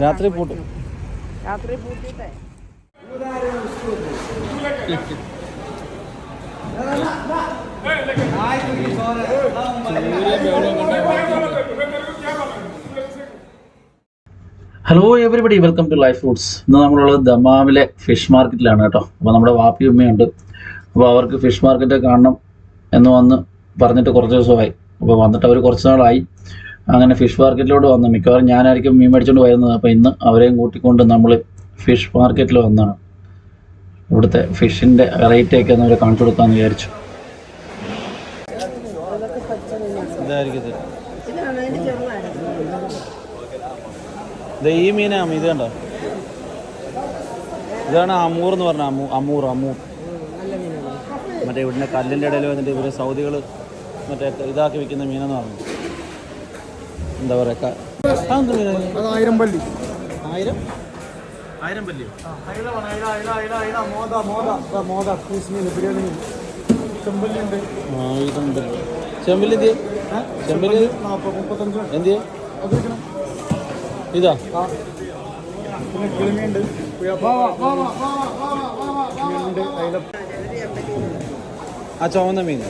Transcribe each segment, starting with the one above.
രാത്രി പൂട്ടും. പറ്റും. രാത്രി പൂട്ടിട്ടേ hello everybody welcome to Life Foods ഇന്ന് നമ്മളുള്ളത് ദമാമിലെ ഫിഷ് മാർക്കറ്റിലാണ് കേട്ടോ. അപ്പോൾ നമ്മുടെ വാപ്പി ഉമ്മയുണ്ട് അപ്പോൾ അവർക്ക് ഫിഷ് മാർക്കറ്റ് കാണണം എന്ന് വന്ന് പറഞ്ഞിട്ട് കുറച്ച് ദിവസമായി. അപ്പോൾ വന്നിട്ട് അവർ കുറച്ച് നാളായി. അങ്ങനെ ഫിഷ് മാർക്കറ്റിലോട്ട് വന്നു. മിക്കവാറും ഞാനായിരിക്കും മീൻ മേടിച്ചുകൊണ്ട് വരുന്നത് അപ്പോൾ ഇന്ന് അവരെയും കൂട്ടിക്കൊണ്ട് നമ്മൾ ഫിഷ് മാർക്കറ്റിൽ വന്നതാണ് ഇവിടുത്തെ ഫിഷിന്റെ റേറ്റൊക്കെ ഒന്ന് അവരെ കാണിച്ചു കൊടുക്കാമെന്ന് വിചാരിച്ചു. ഈ മീനാണ് ഇത് കണ്ടോ? ഇതാണ് അമൂർ എന്ന് പറഞ്ഞ അമൂർ അമൂർ മറ്റേ ഇവിടുന്ന് കല്ലിന്റെ ഇടയിൽ വന്നിട്ട് ഇവർ സൗദികൾ മറ്റേ ഇതാക്കി വിൽക്കുന്ന മീനെന്ന് പറഞ്ഞു. എന്താ പറയുക ആയിരം പള്ളി ആയിരം? ആയിരം പല്ലിയോ? ചെമ്പല്ലി പല്ലി എന്ത് ചെമ്പല്ലി ഇതാ. പിന്നെ അയില. ആ ചുവന്ന മീൻ.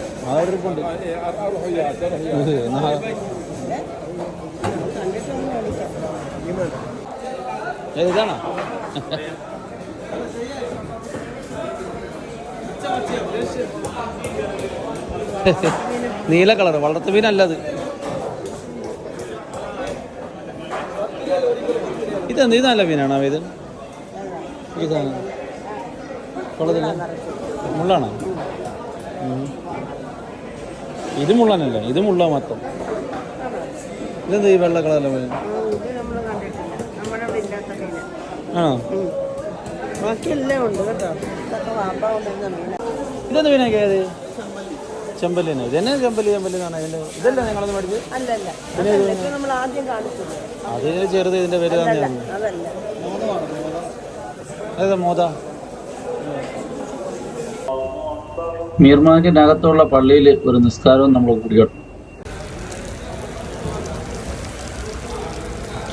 ഏത് ഇതാണോ? നീല കളർ വളർത്തു മീനല്ലത് ഇതെന്ത് ഇത് നല്ല മീനാണോ ഇത്? ഇതാണ്. മുള്ളാണോ. ഇത് മുള്ളാനല്ല? ഇത് മുള്ള മാത്രം ഇതെന്ത് ഈ വെള്ള കളറല്ല ആണോ? ഇതെന്ത് ഇത്? ചെമ്പല്ലി തന്നെ ഇതന്നെ ചെമ്പല്ലി ചെമ്പല്ലി എന്നാണ് ഇതിന്റെ? ഇതല്ലേ നിങ്ങളത് കാണിച്ചില്ലേ അതിന് ചെറുത് ഇതിന്റെ പേര് തന്നെയാണ്. തന്നെ അതല്ല. അതെ മോദ? മീർമാർക്കറ്റിനകത്തുള്ള പള്ളിയിൽ ഒരു നിസ്കാരവും നമ്മൾ കുടിക്കട്ടെ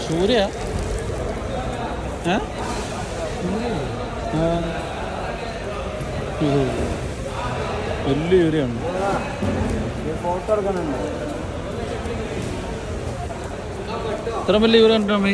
സൂര്യ? വലിയ എടുക്കാനുണ്ട് ഇത്ര വലിയ സൂര്യ അമ്മേ?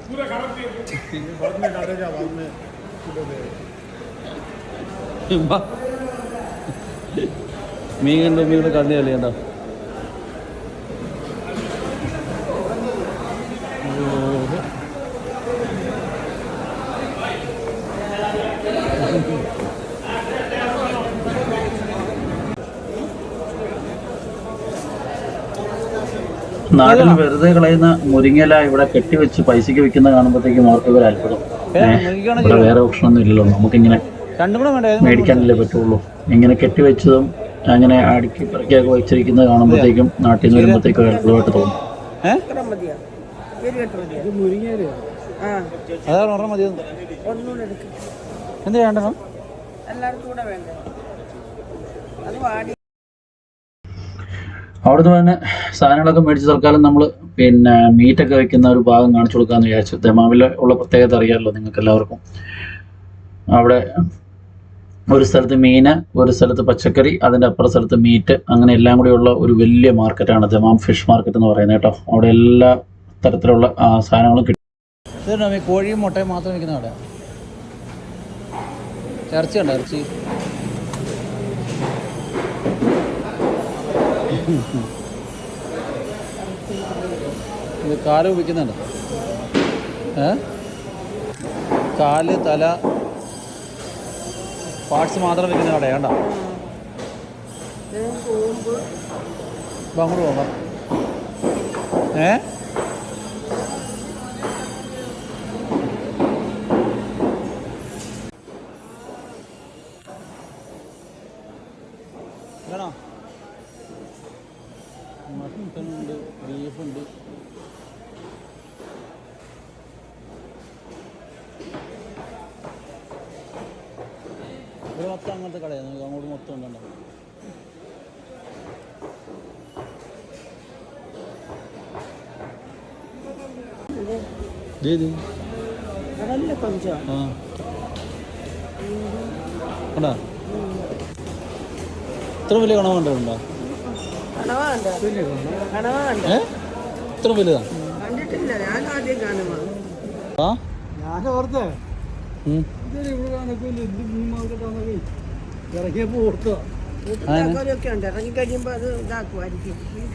बाद में डालेगा बाद में किलो दे വാ. മീൻ കണ്ടു മീൻ കണ്ണി കളി കണ്ടോ നാട്ടിൽ വെറുതെ കളയുന്ന മുരിങ്ങല ഇവിടെ കെട്ടിവെച്ച് പൈസക്ക് വെക്കുന്ന കാണുമ്പോഴത്തേക്കും അവർക്ക് ഒരു അത്ഭുതം. വേറെ ഇവിടെ വേറെ ഓപ്ഷനൊന്നും ഇല്ലല്ലോ നമുക്കിങ്ങനെ മേടിക്കാനല്ലേ പറ്റുള്ളൂ. ഇങ്ങനെ കെട്ടിവെച്ചതും അങ്ങനെ അടുക്കി പിറക്കിയൊക്കെ വെച്ചിരിക്കുന്നത് കാണുമ്പോഴത്തേക്കും നാട്ടിൽ നിന്ന് വരുമ്പോഴത്തേക്കും അത്ഭുതമായിട്ട് തോന്നും. എന്ത്? വേണ്ടോ എല്ലാവർക്കും കൂടെ വേണ്ടേ? അത് വാടി അവിടുന്ന് തന്നെ സാധനങ്ങളൊക്കെ മേടിച്ച് തൽക്കാലം നമ്മൾ പിന്നെ മീറ്റൊക്കെ വെക്കുന്ന ഒരു ഭാഗം കാണിച്ചു കൊടുക്കാമെന്ന് വിചാരിച്ചു. തെമാവിൽ ഉള്ള പ്രത്യേകത അറിയാമല്ലോ നിങ്ങൾക്ക് എല്ലാവർക്കും അവിടെ ഒരു സ്ഥലത്ത് മീന് ഒരു സ്ഥലത്ത് പച്ചക്കറി അതിന്റെ അപ്പുറ സ്ഥലത്ത് മീറ്റ് അങ്ങനെ എല്ലാം കൂടിയുള്ള ഒരു വലിയ മാർക്കറ്റാണ് ദമാം ഫിഷ് മാർക്കറ്റ് എന്ന് പറയുന്നത് കേട്ടോ. അവിടെ എല്ലാ തരത്തിലുള്ള സാധനങ്ങളും കിട്ടും. കോഴിയും മുട്ടയും മാത്രം വിൽക്കുന്ന അവിടെ ഇറച്ചി ഉണ്ടോ ഇറച്ചി? ഇത് കാൽ വിൽക്കുന്നുണ്ട് ഏ? കാൽ തല പാർട്സ് മാത്രം വിൽക്കുന്ന കടയാ കണ്ടോ? അപ്പം അങ്ങോട്ട് പോകാം ഏ? മട്ടൺ ഉണ്ട് ബീഫുണ്ട്. ഇവിടെ മൊത്തം അങ്ങനത്തെ കടയാണ് നിങ്ങൾക്ക് അങ്ങോട്ട് മൊത്തം ഉണ്ടോ ഇത്ര വലിയ കണവാണ്ട ഏ? ഇത്ര വലുതാ? ആ? ഞാൻ ഓർത്തേ. ഇറങ്ങിയപ്പോ ഓർത്തോ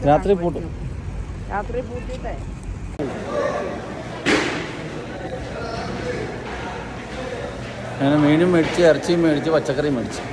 രാത്രി പൂട്ടും. പറ്റും. രാത്രി പൂട്ടിട്ടേ അങ്ങനെ മീനും മേടിച്ച് ഇറച്ചിയും മേടിച്ച് പച്ചക്കറിയും മേടിച്ച്.